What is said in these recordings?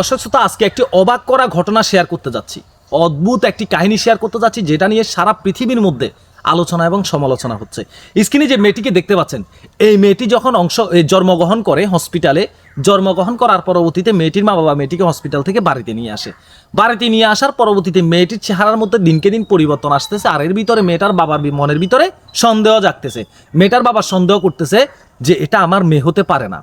দর্শক শ্রোতা আজকে একটি অবাক করা ঘটনা শেয়ার করতে যাচ্ছি। অদ্ভুত একটি কাহিনী শেয়ার করতে যাচ্ছি, যেটা নিয়ে সারা পৃথিবীর মধ্যে আলোচনা এবং সমালোচনা হচ্ছে। স্ক্রিনে যে মেয়েটিকে দেখতে পাচ্ছেন, এই মেয়েটি যখন অংশ জন্মগ্রহণ করে হসপিটালে জন্মগ্রহণ করার পরবর্তীতে মেয়েটির মা বাবা মেয়েটিকে হসপিটাল থেকে বাড়িতে নিয়ে আসে। বাড়িতে নিয়ে আসার পরবর্তীতে মেয়েটির চেহারার মধ্যে দিনকে দিন পরিবর্তন আসতেছে, আর এর ভিতরে মেয়েটার বাবার মনের ভিতরে সন্দেহ জাগতেছে। মেয়েটার বাবা সন্দেহ করতেছে যে এটা আমার মেয়ে হতে পারে না।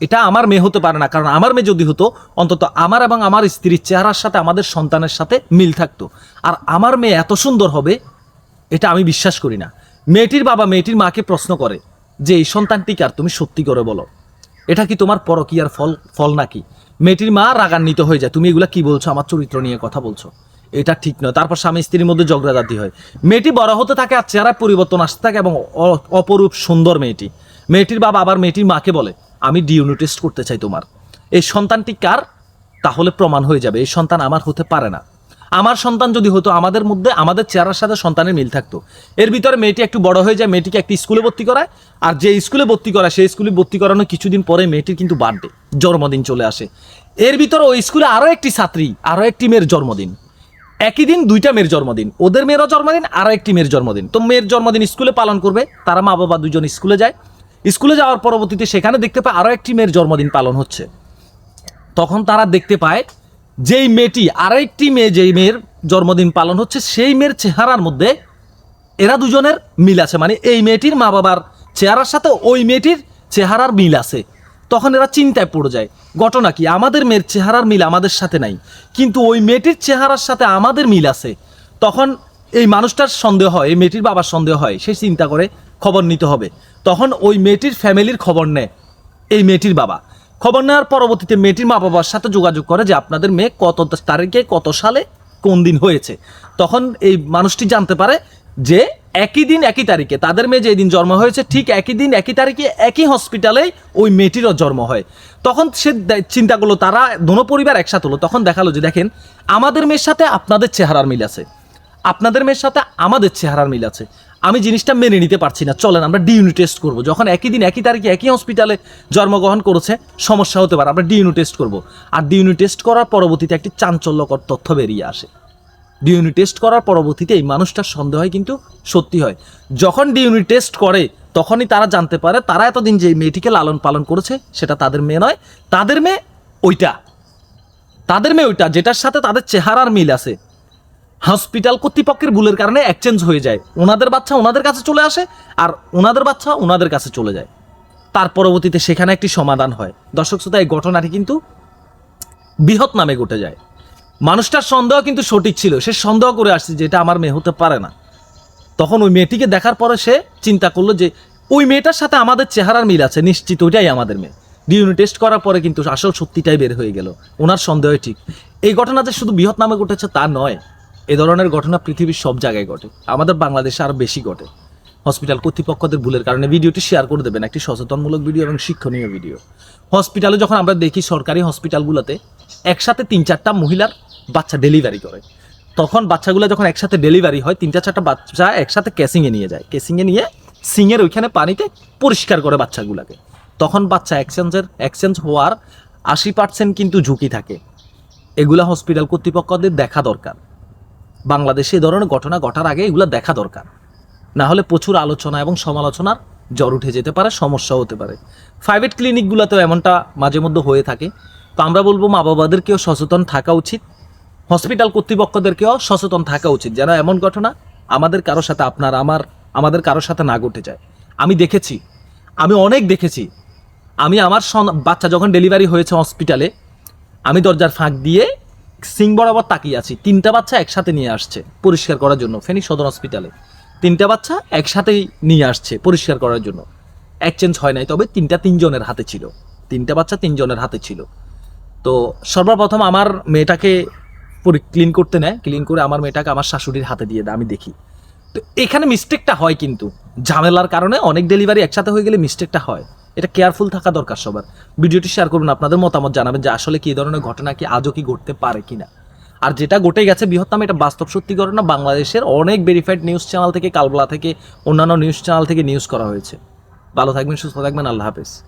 এটা আমার মেয়ে হতে পারে না, কারণ আমার মেয়ে যদি হতো, অন্তত আমার এবং আমার স্ত্রীর চেহারার সাথে আমাদের সন্তানের সাথে মিল থাকতো। আর আমার মেয়ে এত সুন্দর হবে, এটা আমি বিশ্বাস করি না। মেয়েটির বাবা মেয়েটির মাকে প্রশ্ন করে যে, এই সন্তানটি কার তুমি সত্যি করে বলো? এটা কি তোমার পরকিয়ার ফল ফল নাকি? মেয়েটির মা রাগান্বিত হয়ে যায়, তুমি এগুলা কি বলছো? আমার চরিত্র নিয়ে কথা বলছো। এটা ঠিক নয়। তারপর স্বামী স্ত্রীর মধ্যে ঝগড়াঝাটি হয়। মেয়েটি বড় হতে থাকে আর চেহারায় পরিবর্তন আসতে থাকে এবং অপরূপ সুন্দর মেয়েটি। মেয়েটির বাবা আবার মেয়েটির মাকে বলে আমি ডিউনি টেস্ট করতে চাই তোমার। এই সন্তানটি কার? তাহলে প্রমাণ হয়ে যাবে, এই সন্তান আমার হতে পারে না। আমার সন্তান যদি হতো আমাদের মধ্যে, আমাদের চেহারার সাথে সন্তানের মিল থাকতো। এর ভিতরে মেয়েটি একটু বড় হয়ে যায়, মেয়েটিকে একটি স্কুলে ভর্তি করায়, আর যে স্কুলে ভর্তি করায়, সেই স্কুলে ভর্তি করানো কিছুদিন পরে মেয়েটির কিন্তু বার্থডে, জন্মদিন চলে আসে। এর ভিতরে ওই স্কুলে আরও একটি ছাত্রী আরও একটি মেয়ের জন্মদিন। একই দিন দুইটা মেয়ের জন্মদিন, ওদের মেয়েরও জন্মদিন আরও একটি মেয়ের জন্মদিন। তো মেয়ের জন্মদিন স্কুলে পালন করবে, তারা মা বাবা দুজন স্কুলে যায় স্কুলে যাওয়ার পরবর্তীতে সেখানে দেখতে পায় আরও একটি মেয়ের জন্মদিন পালন হচ্ছে। তখন তারা দেখতে পায় যেই মেয়েটি, আরেকটি মেয়ে যেই মেয়ের জন্মদিন পালন হচ্ছে, সেই মেয়ের চেহারার মধ্যে এরা দুজনের মিল আছে। মানে এই মেয়েটির মা বাবার চেহারার সাথে ওই মেয়েটির চেহারার মিল আছে। তখন এরা চিন্তায় পড়ে যায়, ঘটনা কি? আমাদের মেয়ের চেহারার মিল আমাদের সাথে নাই, কিন্তু ওই মেয়েটির চেহারার সাথে আমাদের মিল আছে। তখন এই মানুষটার সন্দেহ হয়, এই মেয়েটির বাবার সন্দেহ হয়, সে চিন্তা করে খবর নিতে হবে। তখন ওই মেয়েটির ফ্যামিলির খবর নেয়, এই মেয়েটির বাবা। খবর নেওয়ার পরবর্তীতে মেয়েটির মা বাবার সাথে যোগাযোগ করে যে আপনাদের মেয়ে কত তারিখে, কত সালে, কোন দিন হয়েছে। তখন এই মানুষটি জানতে পারে যে একই দিন, একই তারিখে তাদের মেয়ে যেদিন জন্ম হয়েছে, ঠিক একই দিন, একই তারিখে, একই হসপিটালে ওই মেয়েটিরও জন্ম হয়। তখন সে দে- চিন্তা করল, তারা দোনো পরিবার একসাথে হলো। তখন দেখাল যে, দেখেন, আমাদের মেয়ের সাথে আপনাদের চেহারার মিল আছে। আপনাদের মেয়ের সাথে আমাদের চেহারার মিল আছে। আমি জিনিসটা মেনে নিতে পারছি না। চলেন, আমরা ডিউনি টেস্ট করব। যখন একই দিন, একই তারিখে, একই হসপিটালে জন্মগ্রহণ করেছে, সমস্যা হতে পারে। আমরা ডিউনি টেস্ট করব। আর ডি ডিউনি টেস্ট করার পরবর্তীতে একটি চাঞ্চল্যকর তথ্য বেরিয়ে আসে। ডিউনি টেস্ট করার পরবর্তীতে এই মানুষটার সন্দেহ হয়, কিন্তু সত্যি হয়। যখন ডি ডিউনি টেস্ট করে, তখনই তারা জানতে পারে, তারা এতদিন যে মেয়েটিকে লালন পালন করেছে, সেটা তাদের মেয়ে নয়, তাদের মেয়ে ওইটা। তাদের মেয়ে ওইটা, যেটার সাথে তাদের চেহারার মিল আছে। হসপিটাল কর্তৃপক্ষের ভুলের কারণে এক্সচেঞ্জ হয়ে যায়। ওনাদের বাচ্চা ওনাদের কাছে চলে আসে আর ওনাদের বাচ্চা ওনাদের কাছে চলে যায়। তার পরবর্তীতে সেখানে একটি সমাধান হয়। দর্শক শ্রোতা, এই ঘটনাটি কিন্তু বৃহৎ নামে ঘটে যায়। মানুষটার সন্দেহ কিন্তু সঠিক ছিল। সে সন্দেহ করে আসছে যে এটা আমার মেয়ে হতে পারে না। তখন ওই মেয়েটিকে দেখার পরে সে চিন্তা করল যে ওই মেয়েটার সাথে আমাদের চেহারার মিল আছে। নিশ্চিত ওইটাই আমাদের মেয়ে। ডিউনি টেস্ট করার পরে কিন্তু আসল সত্যিটাই বের হয়ে গেল। ওনার সন্দেহ ঠিক। এই ঘটনা যে শুধু বৃহৎ নামে ঘটেছে তা নয় এ ধরনের ঘটনা পৃথিবীর সব জায়গায় ঘটে। আমাদের বাংলাদেশে আরও বেশি ঘটে। হসপিটাল কর্তৃপক্ষদের ভুলের কারণে ভিডিওটি শেয়ার করে দেবেন, একটি সচেতনমূলক ভিডিও এবং শিক্ষণীয় ভিডিও। হসপিটালে যখন আমরা দেখি সরকারি হসপিটালগুলোতে একসাথে তিন চারটা মহিলার বাচ্চা ডেলিভারি করে, তখন বাচ্চাগুলো যখন একসাথে ডেলিভারি হয় তিনটা চারটা বাচ্চা একসাথে ক্যাসিংয়ে নিয়ে যায়। ক্যাসিংয়ে নিয়ে সিংয়ের ওইখানে পানিতে পরিষ্কার করে বাচ্চাগুলোকে। তখন বাচ্চা এক্সচেঞ্জের, এক্সচেঞ্জ হওয়ার আশি পার্সেন্ট কিন্তু ঝুঁকি থাকে। এগুলা হসপিটাল কর্তৃপক্ষদের দেখা দরকার। বাংলাদেশে এ ধরনের ঘটনা ঘটার আগে এগুলো দেখা দরকার। না হলে প্রচুর আলোচনা এবং সমালোচনার জ্বর উঠে যেতে পারে সমস্যা হতে পারে। প্রাইভেট ক্লিনিকগুলোতেও এমনটা মাঝে মধ্যে হয়ে থাকে। তো আমরা বলব মা বাবাদেরকেও সচেতন থাকা উচিত। হসপিটাল কর্তৃপক্ষদেরকেও সচেতন থাকা উচিত যেন এমন ঘটনা আমাদের কারোর সাথে আপনার, আমার, আমাদের কারোর সাথে না ঘটে যায়। আমি দেখেছি, আমি অনেক দেখেছি। আমি আমার বাচ্চা যখন ডেলিভারি হয়েছে হসপিটালে আমি দরজার ফাঁক দিয়ে সিং বরাবর তাকিয়ে আছি। তিনটা বাচ্চা একসাথে নিয়ে আসছে পরিষ্কার করার জন্য। ফেনী সদর হসপিটালে তিনটা বাচ্চা একসাথেই নিয়ে আসছে পরিষ্কার করার জন্য। এক্সচেঞ্জ হয় নাই, তবে তিনটা তিনজনের হাতে ছিল। তিনটা বাচ্চা তিনজনের হাতে ছিল। তো সর্বপ্রথম আমার মেয়েটাকে ক্লিন করতে নেয়। ক্লিন করে আমার মেয়েটাকে আমার শাশুড়ির হাতে দিয়ে দেয়, আমি দেখি। তো এখানে মিস্টেকটা হয় কিন্তু। ঝামেলার কারণে অনেক ডেলিভারি একসাথে হয়ে গেলে মিস্টেকটা হয়। এটা কেয়ারফুল থাকা দরকার সবার। ভিডিওটি শেয়ার করুন, আপনাদের মতামত জানাবেন যে আসলে কি ধরনের ঘটনা কি, আজও কি ঘটতে পারে কিনা। আর যেটা ঘটে গেছে বৃহত্তম, এটা বাস্তব সত্যি ঘটনা, বাংলাদেশের অনেক ভেরিফাইড নিউজ চ্যানেল থেকে, কালবলা থেকে, অন্যান্য নিউজ চ্যানেল থেকে নিউজ করা হয়েছে। ভালো থাকবেন, সুস্থ থাকবেন, আল্লাহ হাফেজ।